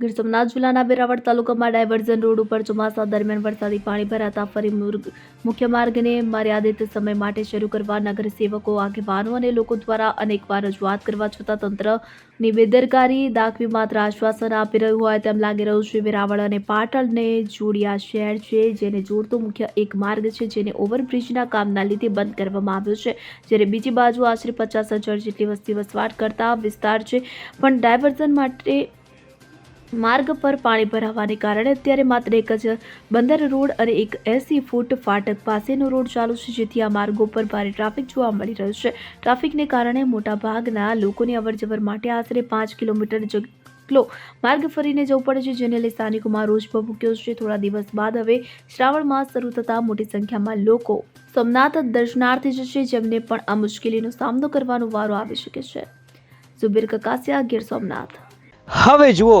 ગીર સોમનાથ જિલ્લાના વેરાવળ તાલુકામાં diversion road ઉપર ચોમાસા દરમિયાન વરસાદી પાણી ભરાતા ફરી મુખ્ય માર્ગને મર્યાદિત સમય માટે શરૂ કરવા નગરસેવકો, આગેવાનો અને લોકો દ્વારા અનેકવાર રજૂઆત કરવા છતાં તંત્રની બેદરકારી દાખવી માત્ર આશ્વાસન આપી રહ્યું હોય તેમ લાગી રહ્યું. છે વેરાવળ અને પાટણને જોડિયા શહેર છે, જેને જોડતો મુખ્ય એક માર્ગ છે, જેને ઓવરબ્રિજના કામના લીધે બંધ કરવામાં આવ્યો છે. જ્યારે બીજી બાજુ આશરે પચાસ હજાર જેટલી વસ્તી વસવાટ કરતા વિસ્તાર છે. પણ ડાયવર્ઝન માટે માર્ગ પર પાણી ભરાવાને કારણે અત્યારે માત્ર એક જ બંદર રોડ અને એક એસી ફૂટ ફાટક પાસેનો રોડ ચાલુ છે, જેથી આ માર્ગો પર ભારે ટ્રાફિક જોવા મળી રહ્યો છે. ટ્રાફિકને કારણે મોટાભાગના લોકોની અવરજવર માટે આશરે પાંચ કિલોમીટર જેટલો માર્ગ ફરીને જવું પડે છે, જેને લઈ સ્થાનિકોમાં રોષ ભભૂક્યો છે. થોડા દિવસ બાદ હવે શ્રાવણ માસ શરૂ થતાં મોટી સંખ્યામાં લોકો સોમનાથ દર્શનાર્થે જશે, જેમને પણ આ મુશ્કેલીનો સામનો કરવાનો વારો આવી શકે છે. ઝુબેર કકાસિયા, ગીર સોમનાથ. હવે જુઓ